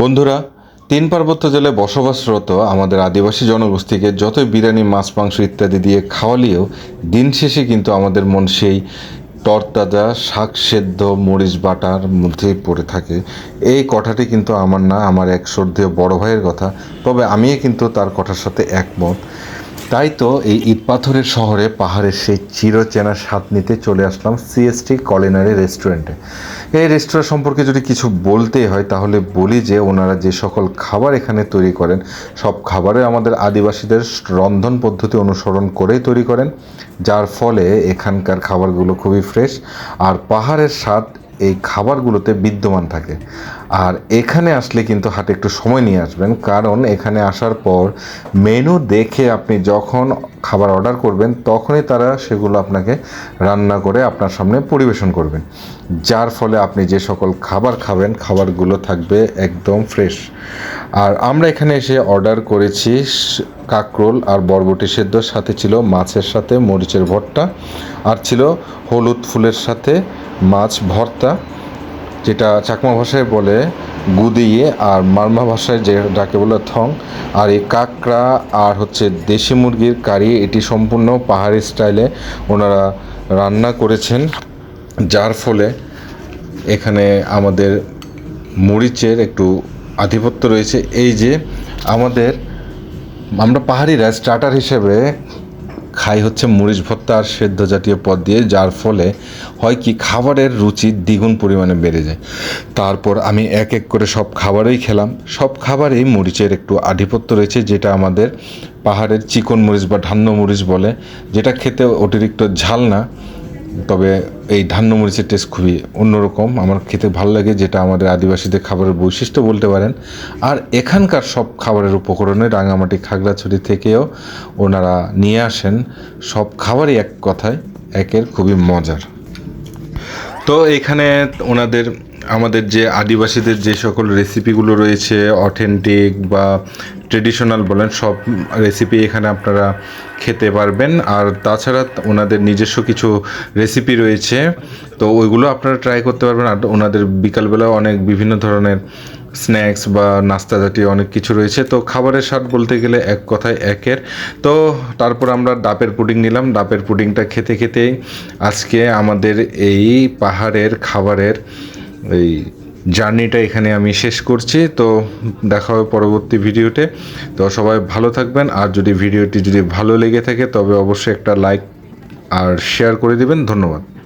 বন্ধুরা, তিন পার্বত্য জেলায় বসবাসরত আমাদের আদিবাসী জনগোষ্ঠীকে যতই বিরিয়ানি, মাছ, মাংস ইত্যাদি দিয়ে খাওয়ালেও দিন শেষে কিন্তু আমাদের মন সেই টরতাজা শাক সেদ্ধ, মরিচ বাটার মধ্যেই পড়ে থাকে। এই কথাটি কিন্তু আমার না, আমার এক শ্রদ্ধেয় বড় ভাইয়ের কথা। তবে আমিও কিন্তু তার কথার সাথে একমত। তাই তো এই ইট পাথরের শহরে পাহাড়ের সেই চিরচেনা স্বাদ নিতে চলে আসলাম সিএসটি কলিনারি রেস্টুরেন্টে এই রেস্টুরেন্ট সম্পর্কে যদি কিছু বলতেই হয়, তাহলে বলি যে ওনারা যে সকল খাবার এখানে তৈরি করেন, সব খাবারে আমাদের আদিবাসীদের রন্ধন পদ্ধতি অনুসরণ করেই তৈরি করেন। যার ফলে এখানকার খাবারগুলো খুবই ফ্রেশ আর পাহাড়ের স্বাদ এই খাবারগুলোতে বিদ্যমান থাকে। আর এখানে আসলে কিন্তু হাতে একটু সময় নিয়ে আসবেন, কারণ এখানে আসার পর মেনু দেখে আপনি যখন খাবার অর্ডার করবেন, তখনই তারা সেগুলো আপনাকে রান্না করে আপনার সামনে পরিবেশন করবেন। যার ফলে আপনি যে সকল খাবার খাবেন, খাবারগুলো থাকবে একদম ফ্রেশ। আর আমরা এখানে এসে অর্ডার করেছি কাকরোল আর বরবটি সেদ্ধ, সাথে ছিল মাছের সাথে মরিচের ভর্তা, আর ছিল হলুদ ফুলের সাথে মাছ ভর্তা, যেটা চাকমা ভাষায় বলে গুদিয়ে আর মারমা ভাষায় যে যাকে বলে থং, আর এই কাঁকড়া আর হচ্ছে দেশি মুরগির কারি, এটি সম্পূর্ণ পাহাড়ি স্টাইলে ওনারা রান্না করেছেন, যার ফলে এখানে আমাদের মরিচের একটু আধিপত্য রয়েছে। এই যে আমাদের, আমরা পাহাড়িরা স্টার্টার হিসেবে খাই হচ্ছে মরিচ ভর্তা আর সেদ্ধ জাতীয় পদ দিয়ে, যার ফলে হয় কি খাবারের রুচি দ্বিগুণ পরিমাণে বেড়ে যায়। তারপর আমি এক এক করে সব খাবারই খেলাম। সব খাবারেই মরিচের একটু আধিপত্য রয়েছে, যেটা আমাদের পাহাড়ের চিকন মরিচ বা ধান্য মরিচ বলে, যেটা খেতে অতিরিক্ত ঝাল না। তবে এই ধান্য মরিচের টেস্ট খুবই অন্যরকম। আমার খেতে ভালো লাগে যেটা আমাদের আদিবাসীদের খাবারের বৈশিষ্ট্য বলতে পারেন। আর এখানকার সব খাবারের উপকরণে রাঙামাটি, খাগড়াছড়ি থেকেও ওনারা নিয়ে আসেন। সব খাবারই এক কথায়, একের খুবই মজার। তো এখানে ওনাদের, আমাদের যে আদিবাসীদের যে সকল রেসিপিগুলো রয়েছে অথেন্টিক বা ট্রেডিশনাল বলেন, সব রেসিপি এখানে আপনারা খেতে পারবেন। আর তাছাড়া ওনাদের নিজস্ব কিছু রেসিপি রয়েছে, তো ওইগুলো আপনারা ট্রাই করতে পারবেন। আর ওনাদের বিকালবেলা অনেক বিভিন্ন ধরনের স্ন্যাক্স বা নাস্তা জাতীয় অনেক কিছু রয়েছে। তো খাবারের স্বাদ বলতে গেলে এক কথায় একের। তো তারপর আমরা ডাবের পুডিং নিলাম। ডাবের পুডিংটা খেতে খেতেই আজকে আমাদের এই পাহাড়ের খাবারের এই জার্নিটা এখানে আমি শেষ করছি। তো দেখা হবে পরবর্তী ভিডিওতে। তো সবাই ভালো থাকবেন। আর যদি ভিডিওটি যদি ভালো লেগে থাকে, তবে অবশ্যই একটা লাইক আর শেয়ার করে দিবেন। ধন্যবাদ।